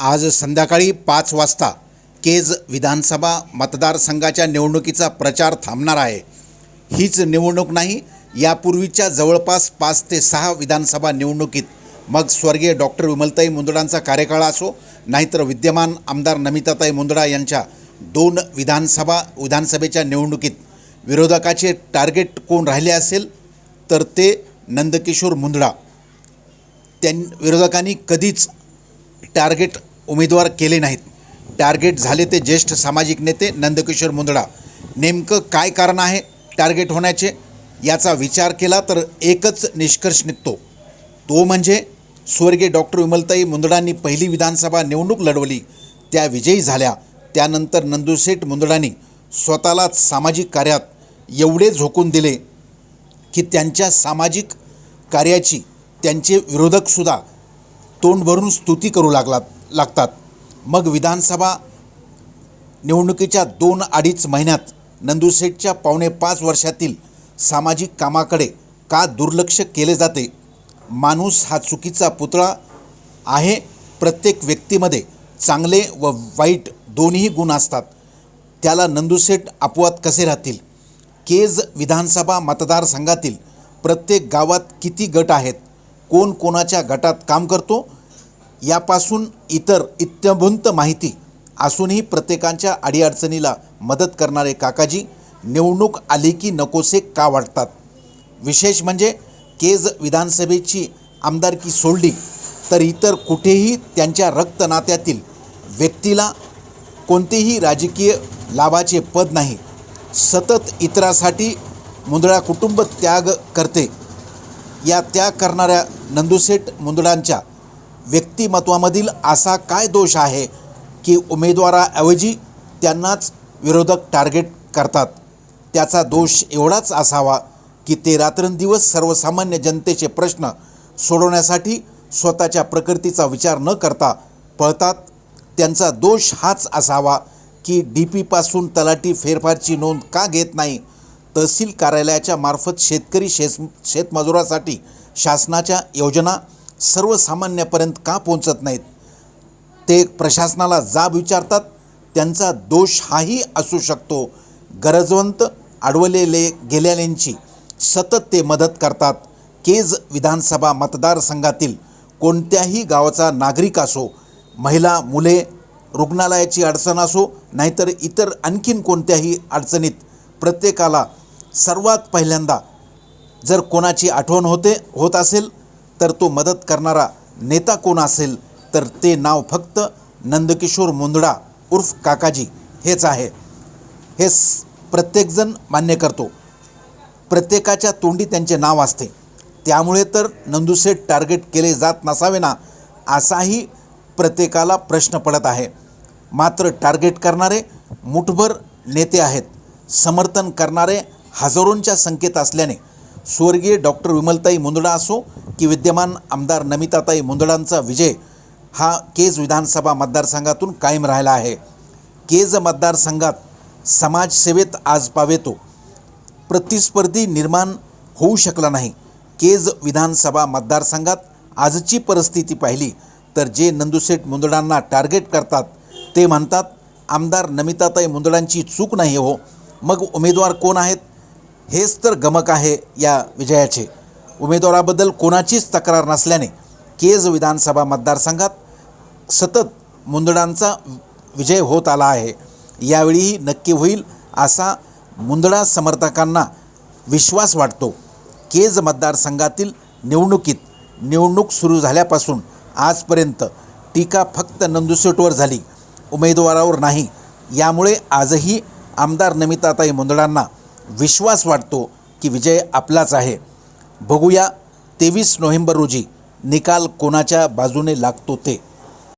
आज संध्याकाळी पाच वाजता केज विधानसभा मतदारसंघाच्या निवडणुकीचा प्रचार थांबणार आहे. हीच निवडणूक नाही यापूर्वीच्या जवळपास पाच ते सहा विधानसभा निवडणुकीत मग स्वर्गीय डॉक्टर विमलताई मुंदडांचा कार्यकाळ असो नाहीतर विद्यमान आमदार नमिताताई मुंदडा यांच्या दोन विधानसभा विधानसभेच्या निवडणुकीत विरोधकाचे टार्गेट कोण राहिले असेल तर ते नंदकिशोर मुंदडा. त्यां विरोधकांनी कधीच टार्गेट उमेदवार केले नाहीत. टार्गेट झाले ते ज्येष्ठ सामाजिक नेते नंदकिशोर मुंदडा. नेमकं काय कारण आहे टार्गेट होण्याचे? याचा विचार केला तर एकच निष्कर्ष निघतो. तो म्हणजे स्वर्गीय डॉक्टर विमलताई मुंदडांनी पहिली विधानसभा निवडणूक लढवली. त्या विजयी झाल्या. त्यानंतर नंदुसेठ मुंदडांनी स्वतःलाच सामाजिक कार्यात एवढे झोकून दिले की त्यांच्या सामाजिक कार्याची त्यांचे विरोधकसुद्धा तोंड भरून स्तुती करू लागलात. लागतात. मग विधानसभा निवडणुकीच्या दोन अडीच महिन्यात नंदुसेठच्या पावणे पाच वर्षातील सामाजिक कामाकडे का दुर्लक्ष केले जाते? माणूस हा चुकीचा पुतळा आहे. प्रत्येक व्यक्तीमध्ये चांगले व वाईट दोन्ही गुण असतात. त्याला नंदुसेठ अपवाद कसे राहतील? केज विधानसभा मतदारसंघातील प्रत्येक गावात किती गट आहेत? कोण कोणाच्या गटात काम करतो? यापासून इतर इत्यभुंत माहिती असूनही प्रत्येकांच्या अडीअडचणीला मदत करणारे काकाजी निवडणूक आली की नकोसे का वाटतात? विशेष म्हणजे केज विधानसभेची आमदारकी सोडली तर इतर कुठेही त्यांच्या रक्तनात्यातील व्यक्तीला कोणतेही राजकीय लाभाचे पद नाही. सतत इतरासाठी मुंदळा कुटुंब त्याग करते. या त्याग करणाऱ्या नंदुसेठ मुंदळांच्या व्यक्तिमत्वामधील असा काय दोष आहे की उमेदवाराऐवजी त्यांनाच विरोधक टार्गेट करतात? त्याचा दोष एवढाच असावा की ते रात्रंदिवस सर्वसामान्य जनतेचे प्रश्न सोडवण्यासाठी स्वतःच्या प्रकृतीचा विचार न करता पळतात. त्यांचा दोष हाच असावा की डी पीपासून तलाठी फेरफारची नोंद का घेत नाही? तहसील कार्यालयाच्या मार्फत शेतकरी शेस शेतमजुरासाठी शासनाच्या योजना सर्वसामान्यापर्यंत का पोहोचत नाहीत? ते प्रशासनाला जाब विचारतात त्यांचा दोष हाही असू शकतो. गरजवंत अडवलेले गेलेल्यांची सतत ते मदत करतात. केज विधानसभा मतदारसंघातील कोणत्याही गावाचा नागरिक असो महिला मुले रुग्णालयाची अडचण असो नाहीतर इतर आणखीन कोणत्याही अडचणीत प्रत्येकाला सर्वात पहिल्यांदा जर कोणाची आठवण होते होत असेल तर तो मदत करणारा नेता कोण असेल तर ते नाव फक्त नंदकिशोर मुंदडा उर्फ काकाजी हेच आहे. हे प्रत्येकजण मान्य करतो. प्रत्येकाच्या तोंडी त्यांचे नाव असते. त्यामुळे तर नंदुसेठ टार्गेट केले जात नसावे ना असाही प्रत्येकाला प्रश्न पडत आहे. मात्र टार्गेट करणारे मुठभर नेते आहेत. समर्थन करणारे हजारोंच्या संख्येत असल्याने स्वर्गीय डॉक्टर विमलताई मुंदडा असो की विद्यमान आमदार नमिताताई मुंदडांचा विजय हा केज विधानसभा मतदारसंघातून कायम राहिला आहे. केज मतदारसंघात समाजसेवेत आज पावेतो. प्रतिस्पर्धी निर्माण होऊ शकला नाही. केज विधानसभा मतदारसंघात आजची परिस्थिती पाहिली तर जे नंदुसेठ मुंदडांना टार्गेट करतात ते म्हणतात आमदार नमिताताई मुंदडांची चूक नाही हो. मग उमेदवार कोण आहेत? हेच तर गमक आहे या विजयाचे. उमेदवाराबद्दल कोणाचीच तक्रार नसल्याने केज विधानसभा मतदारसंघात सतत मुंदडांचा विजय होत आला आहे. यावेळीही नक्की होईल असा मुंदडा समर्थकांना विश्वास वाटतो. केज मतदारसंघातील निवडणुकीत निवडणूक सुरू झाल्यापासून आजपर्यंत टीका फक्त नंदुसेटवर झाली उमेदवारावर नाही. यामुळे आजही आमदार नमिताताई मुंदडांना विश्वास वाटतो की विजय आपलाच आहे. बघूया तेवीस नोव्हेंबर रोजी निकाल कोणाच्या बाजूने लागतो ते.